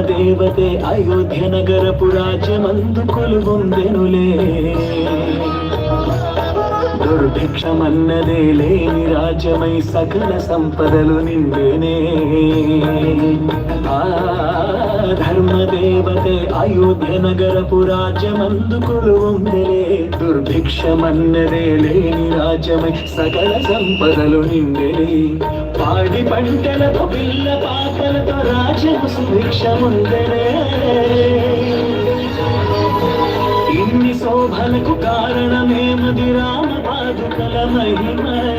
దేవతే అయోధ్య నగరపు రాజ్యమందు కొలుగొందెనులే దుర్భిక్షమన్నదే లేని రాజ్యమై సకల సంపదలు నిండేనే. ఆ దేవతే అయోధ్య నగరపు రాజ్యమందు కొలువుందలే దుర్భిక్షమన్నదే లేని రాజ్యమై సకల సంపదలు నిండేనే. పాడి పంటలతో పిల్ల పాపలతో రాజ్యము సుభిక్షముందలే ఇన్ని శోభలకు కారణమేమది రామ పాదుకల మహిమలే.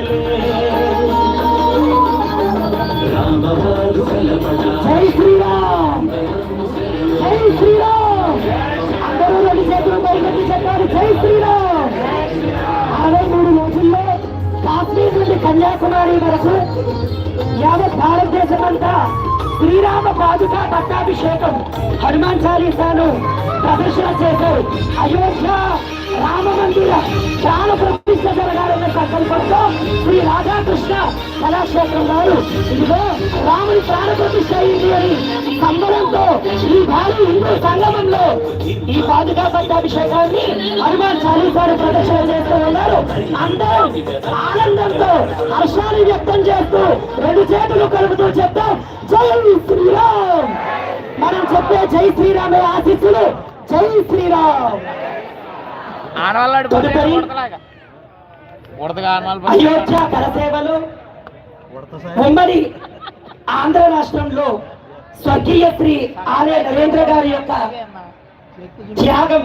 రామ పాదుకల జై రెండు చేతులు చెప్పాలి జై శ్రీరామ్. అరవై మూడు రోజుల్లో కాశ్మీర్ నుండి కన్యాకుమారి వరకు యావత్ భారతదేశం అంతా శ్రీరామ పాదుక పట్టాభిషేకం హనుమాన్ చాలీసాను ప్రదర్శన చేశారు. అయోధ్య రామ మందిర ప్రాణ ప్రతిష్ట జరగాలన్న సంకల్పంతో శ్రీ రాధాకృష్ణ కళాక్షేత్రం వారు ఇదిగో రాముని ప్రాణ ప్రతిష్ట అయింది అని సంబరంతో ఈ భారీ హిందూ సంగమంలో ఈ పాదుకా పట్టాభిషేకాన్ని హనుమాన్ చాలీసాను ప్రదర్శన చేస్తూ ఉన్నారు. అందరూ ఆనందంతో హర్షాన్ని వ్యక్తం చేస్తూ రెండు చేతులు కలుపుతూ చెప్తాం జై శ్రీరామ్! మనం చెప్పే జై శ్రీరామే ఆశిస్సులు. జై శ్రీరామ్! అయోధ్య కరసేవలు ఉమ్మడి ఆంధ్ర రాష్ట్రంలో స్వర్గీయ శ్రీ ఆలయ నరేంద్ర గారి యొక్క త్యాగం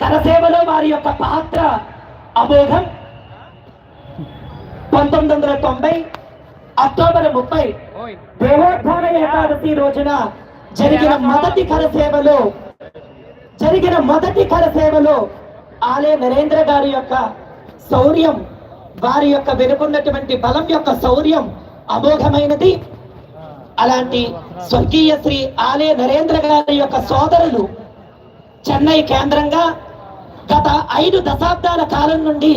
కరసేవలో వారి యొక్క పాత్ర అమోఘం పంతొమ్మిది వందల తొంభై అక్టోబర్ ముప్పై దేవోద్ధాన ఏకాదశి రోజున జరిగిన మొదటి కరసేవలో జరిగిన మొదటి కరసేవలో ఆలయ నరేంద్ర గారి యొక్క శౌర్యం వారి యొక్క వెనుకున్నటువంటి బలం యొక్క శౌర్యం అమోఘమైనది అలాంటి స్వర్గీయ శ్రీ ఆలయ నరేంద్ర గారి యొక్క సోదరులు చెన్నై కేంద్రంగా గత ఐదు దశాబ్దాల కాలం నుండి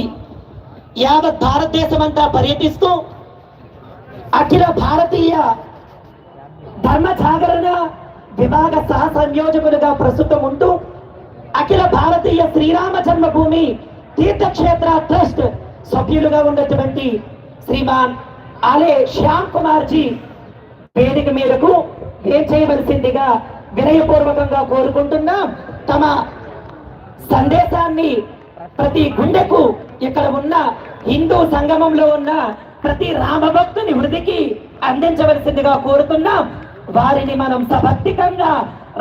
యావత్ భారతదేశం అంతా పర్యటిస్తూ అఖిల భారతీయ ధర్మ జాగరణ విభాగ సహ సంయోజకులుగా ప్రస్తుతం ఉంటూ అఖిల భారతీయ శ్రీరామ జన్మభూమి తీర్థక్షేత్ర ట్రస్ట్ సభ్యులుగా ఉన్నటువంటి శ్రీమాన్ ఆలే శ్యామ్ కుమార్ జీ వేదిక మీదకు ఏం చేయవలసిందిగా వినయపూర్వకంగా కోరుకుంటున్నాం. తమ సందేశాన్ని ప్రతి గుండెకు ఇక్కడ ఉన్న హిందూ సంగమంలో ఉన్న ప్రతి రామభక్తుని వృద్ధికి అందించవలసిందిగా కోరుతున్నాం. వారిని మనం సభక్తికంగా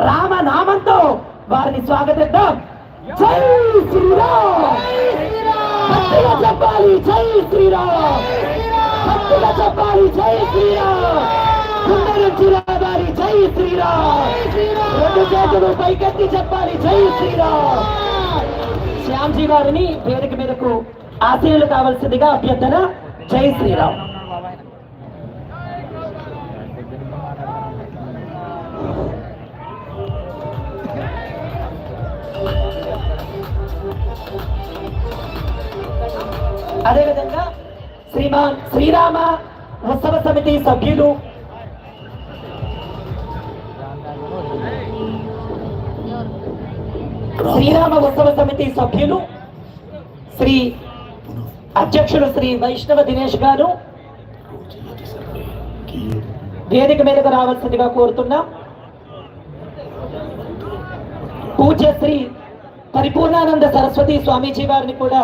రామనామంతో వారిని స్వాగతిద్దాం. జై శ్రీరామ్! చెప్పాలి. జై శ్రీరామ్. భక్తిగా చెప్పాలి. జై శ్రీరామ్. గుండె నుంచి రావాలి జై శ్రీరామ్. రెండు చేతులు పైకెత్తి చెప్పాలి. జై శ్రీరామ్. శ్యామ్జీ గారిని వేదిక మీదకు ఆశీనులు కావాల్సిందిగా అభ్యర్థన జై శ్రీరామ్. అదేవిధంగా శ్రీమాన్ శ్రీరామ ఉత్సవ సమితి సభ్యులు. శ్రీరామ ఉత్సవ సమితి సభ్యులు శ్రీ అధ్యక్షులు శ్రీ వైష్ణవ దినేష్ గారు. వేదిక మీదకు రావాల్సిందిగా కోరుతున్నాం. పూజ్య శ్రీ పరిపూర్ణానంద సరస్వతి స్వామీజీ వారిని కూడా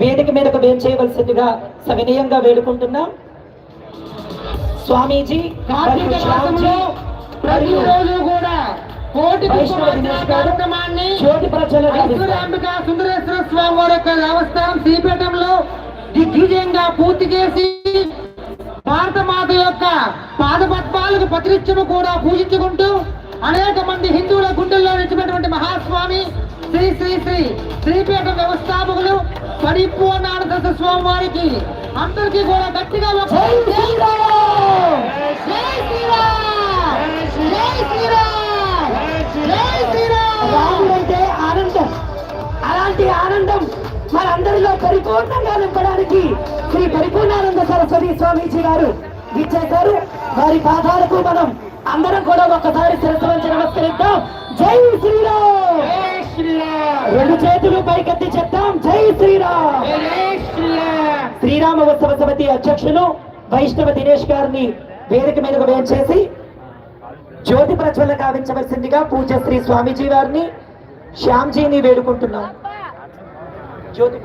వేదిక మీదకు వేం చేయవలసిందిగా సవినయంగా వేడుకుంటున్నాం. స్వామీజీ ప్రతిరోజు కూడా కోటి కార్యక్రమాన్ని సుందరేశ్వర స్వామి వారి యొక్క దేవస్థానం దిగ్విజయంగా పూర్తి చేసి భారత మాత యొక్క పాదపద్మాలకు పత్రిత్యము కూడా పూజించుకుంటూ అనేక మంది హిందువుల గుండెల్లో నిలిచినటువంటి మహాస్వామి శ్రీ శ్రీ శ్రీ శ్రీపీఠం వ్యవస్థాపకులు పరిపూర్ణానంద స్వామి వారికి అందరికీ కూడా గట్టిగా జై శ్రీరామ్ జై శ్రీరామ్! జై శ్రీరామ్! జై శ్రీరామ్! రాముడంటే ఆనందం. అలాంటి ఆనందం మనందరిలో పరిపూర్ణంగా నింపడానికి శ్రీ పరిపూర్ణానంద సరస్వతి స్వామీజీ గారు ఇచ్చేశారు వారి పాదాలకు మనం అందరం కూడా ఒక్కసారి శిరస్సు నమస్కరిద్దాం. జై శ్రీరామ్! చేతులు పైకెత్తి చెప్తాం. జై శ్రీరామ్. జై శ్రీరామ్. శ్రీరామ ఉత్సవ సమితి అధ్యక్షులు వైష్ణవ దినేష్ గారిని వేదిక మీదకు వేయించేసి జ్యోతి ప్రజ్వలన గావించవలసిందిగా పూజ్య శ్రీ స్వామీజీ వారిని శ్యామ్జీని వేడుకుంటున్నాం. జ్యోతి.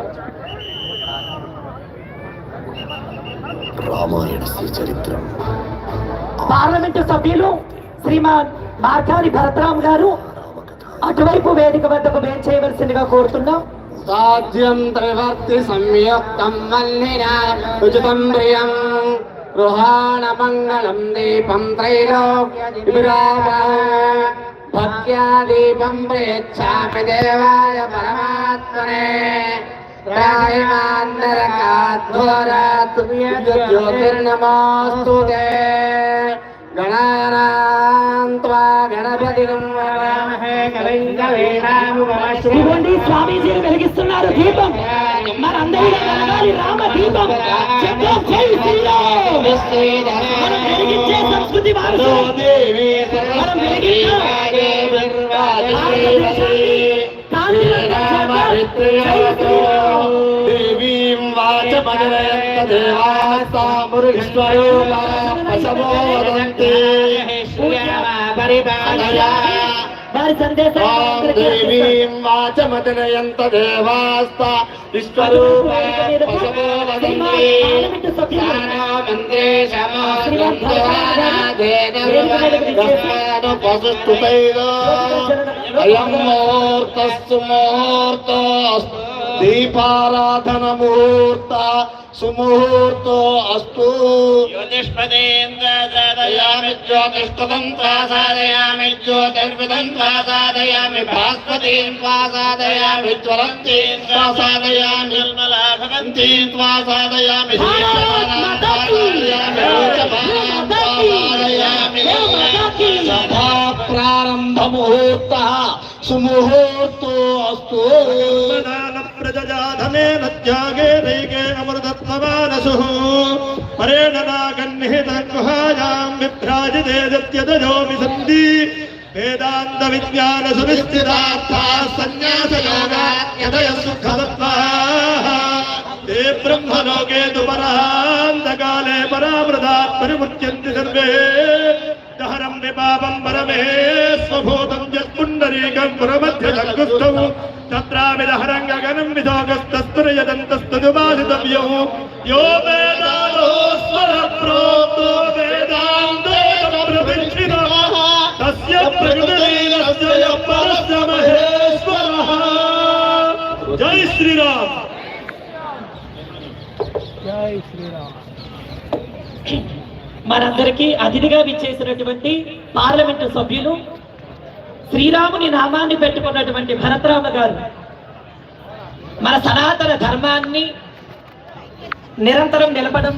రామాయణ చరిత్రం. పార్లమెంటు సభ్యులు శ్రీమాన్ మార్కాని భరతరామ్ గారు అటువైపు వేదిక వద్దకు మేం చేయవలసిందిగా కోరుతున్నాం. సాధ్యం త్రివర్తి సంయుక్తం మల్లినా ప్రియం. గృహాణ మంగళం దీపం భక్త్యాదీపం ప్రేచ్ఛామి దేవాయ పరమాత్మనే. జ్యోతిర్నమోస్తు గణనాం త్వా ఇదిగోండి స్వామీజీని వెలిగిస్తున్నారు దీపం మనందరిలో వెలగాలి రామ దీపం చెప్తాం జై శ్రీరామ్ మనం వెలిగించే సంస్కృతి వారసులం. మనం వెలిగించాం. భారతదేశాన్ని కాంతివంతం చేద్దాం. పశవో వదంతి వారి సందేశాన్ని దేవీం వాచమజనయంత దేవాస్తా విశ్వరూపా పశవో అయం ముహూర్తస్సు ముహూర్తో దీపారాధన ముహూర్త సుముహూర్తో అస్తు జ్యోతిష్పదేంద్రయామి జ్యోతిష్పదం సాధయామి జ్యోతిర్విదం సాధయామి భాస్పతీం సాధయామి జ్వలంతీం సాధయామి నిర్మలాభవంతీం సాధయామి సభా ప్రారంభ ముహూర్త సుముహూర్తో అస్తు यजजाधनेन त्यागे नैके अमृतत्वमानसुः परेण नागन्निहितगुहायां विभ्राजिते दत्यदयोऽपि सन्ति वेदान्तविज्ञानसुनिश्चितार्थाः सन्न्यासयोगा यदय सुखदत्वाः ते ब्रह्मलोके तु परान्तकाले परामृतात् परिमुच्यन्ति सर्वे दहरं निपापं परमे स्वभू పురమధ్య సంగుష్టము మనందరికీ అతిథిగా విచ్చేసినటువంటి పార్లమెంటు సభ్యులు శ్రీరాముని నామాన్ని పెట్టుకున్నటువంటి భరతరామ గారు మన సనాతన ధర్మాన్ని నిరంతరం నిలపడంలో